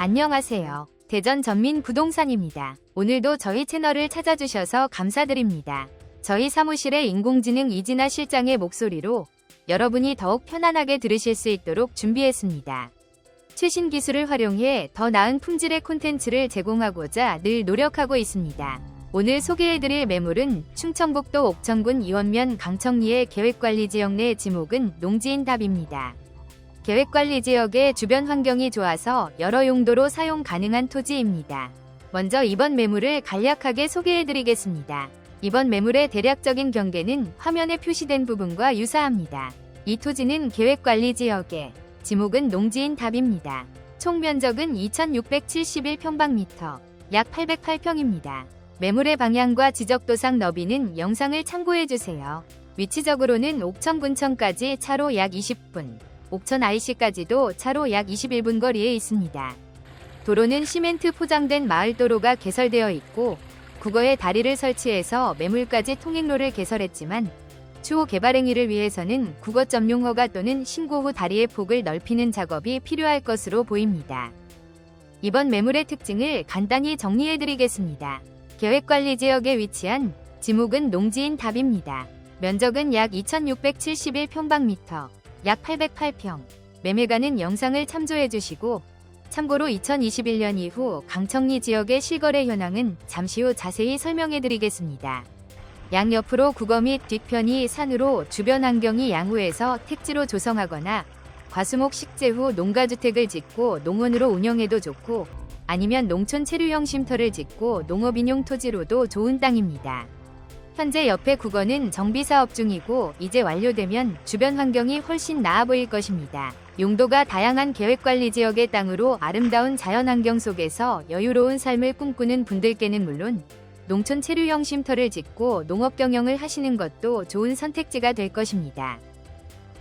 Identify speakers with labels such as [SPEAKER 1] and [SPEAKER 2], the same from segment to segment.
[SPEAKER 1] 안녕하세요. 대전 전민 부동산입니다. 오늘도 저희 채널을 찾아주셔서 감사드립니다. 저희 사무실의 인공지능 이진아 실장의 목소리로 여러분이 더욱 편안하게 들으실 수 있도록 준비했습니다. 최신 기술을 활용해 더 나은 품질의 콘텐츠를 제공하고자 늘 노력하고 있습니다. 오늘 소개해드릴 매물은 충청북도 옥천군 이원면 강청리의 계획관리지역 내 지목은 농지인 답입니다. 계획관리 지역의 주변 환경이 좋아서 여러 용도로 사용 가능한 토지입니다. 먼저 이번 매물을 간략하게 소개해드리겠습니다. 이번 매물의 대략적인 경계는 화면에 표시된 부분과 유사합니다. 이 토지는 계획관리 지역에 지목은 농지인 답입니다. 총 면적은 2671평방미터, 약 808평입니다. 매물의 방향과 지적도상 너비는 영상을 참고해주세요. 위치적으로는 옥천군청까지 차로 약 20분, 옥천 IC까지도 차로 약 21분 거리에 있습니다. 도로는 시멘트 포장된 마을 도로가 개설되어 있고 국어에 다리를 설치해서 매물까지 통행로를 개설했지만 추후 개발 행위를 위해서는 국어 점용 허가 또는 신고 후 다리의 폭을 넓히는 작업이 필요할 것으로 보입니다. 이번 매물의 특징을 간단히 정리해드리겠습니다. 계획관리 지역에 위치한 지목은 농지인 답입니다. 면적은 약 2671평방미터, 약 808평. 매매가는 영상을 참조해 주시고 참고로 2021년 이후 강청리 지역의 실거래 현황은 잠시 후 자세히 설명해 드리겠습니다. 양옆으로 국어 및 뒤편이 산으로 주변 환경이 양호해서 택지로 조성하거나 과수목 식재 후 농가주택을 짓고 농원으로 운영해도 좋고 아니면 농촌 체류형 쉼터를 짓고 농업인용 토지로도 좋은 땅입니다. 현재 옆에 국어는 정비 사업 중이고 이제 완료되면 주변 환경이 훨씬 나아 보일 것입니다. 용도가 다양한 계획관리 지역의 땅으로 아름다운 자연환경 속에서 여유로운 삶을 꿈꾸는 분들께는 물론 농촌 체류형 쉼터를 짓고 농업 경영을 하시는 것도 좋은 선택지가 될 것입니다.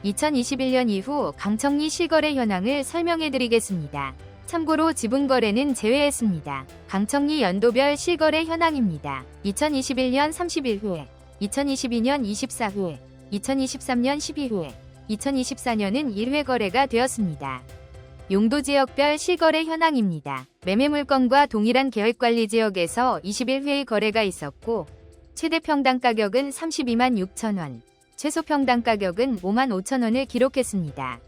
[SPEAKER 1] 2021년 이후 강청리 실거래 현황을 설명해 드리겠습니다. 참고로 지분 거래는 제외했습니다. 강청리 연도별 실거래 현황입니다. 2021년 31회, 2022년 24회, 2023년 12회, 2024년은 1회 거래가 되었습니다. 용도 지역별 실거래 현황입니다. 매매 물건과 동일한 계획관리 지역에서 21회의 거래가 있었고 최대 평당 가격은 32만 6천 원, 최소 평당 가격은 5만 5천 원을 기록했습니다.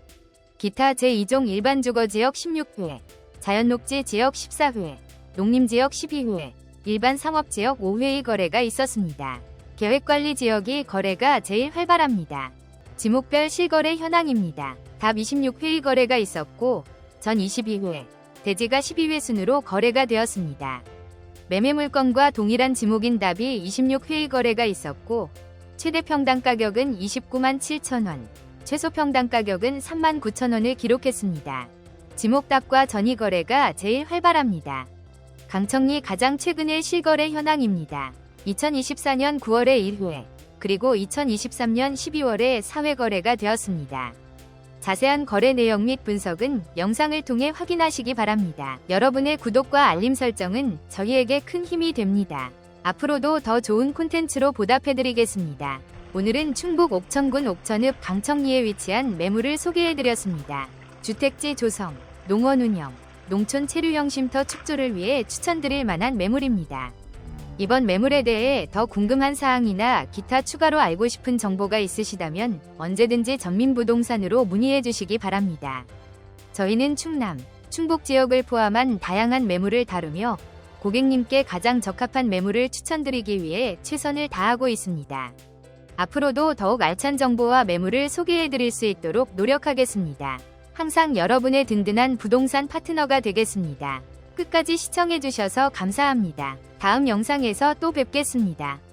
[SPEAKER 1] 기타 제2종 일반 주거 지역 16회, 자연녹지 지역 14회, 농림지역 12회, 일반 상업지역 5회의 거래가 있었습니다. 계획관리 지역이 거래가 제일 활발합니다. 지목별 실거래 현황입니다. 답 26회의 거래가 있었고 전 22회, 대지가 12회 순으로 거래가 되었습니다. 매매 물건과 동일한 지목인 답이 26회의 거래가 있었고 최대 평당 가격은 29만 7천 원, 최소 평당 가격은 3만 9천 원을 기록했습니다. 지목답과 전이 거래가 제일 활발합니다. 강청리 가장 최근의 실거래 현황입니다. 2024년 9월에 1회, 그리고 2023년 12월에 4회 거래가 되었습니다. 자세한 거래 내용 및 분석은 영상을 통해 확인하시기 바랍니다. 여러분의 구독과 알림 설정은 저희에게 큰 힘이 됩니다. 앞으로도 더 좋은 콘텐츠로 보답해드리겠습니다. 오늘은 충북 옥천군 옥천읍 강청리에 위치한 매물을 소개해드렸습니다. 주택지 조성, 농원 운영, 농촌 체류형 쉼터 축조를 위해 추천드릴 만한 매물입니다. 이번 매물에 대해 더 궁금한 사항이나 기타 추가로 알고 싶은 정보가 있으시다면 언제든지 전민부동산으로 문의해 주시기 바랍니다. 저희는 충남, 충북 지역을 포함한 다양한 매물을 다루며 고객님께 가장 적합한 매물을 추천드리기 위해 최선을 다하고 있습니다. 앞으로도 더욱 알찬 정보와 매물을 소개해 드릴 수 있도록 노력하겠습니다. 항상 여러분의 든든한 부동산 파트너가 되겠습니다. 끝까지 시청해 주셔서 감사합니다. 다음 영상에서 또 뵙겠습니다.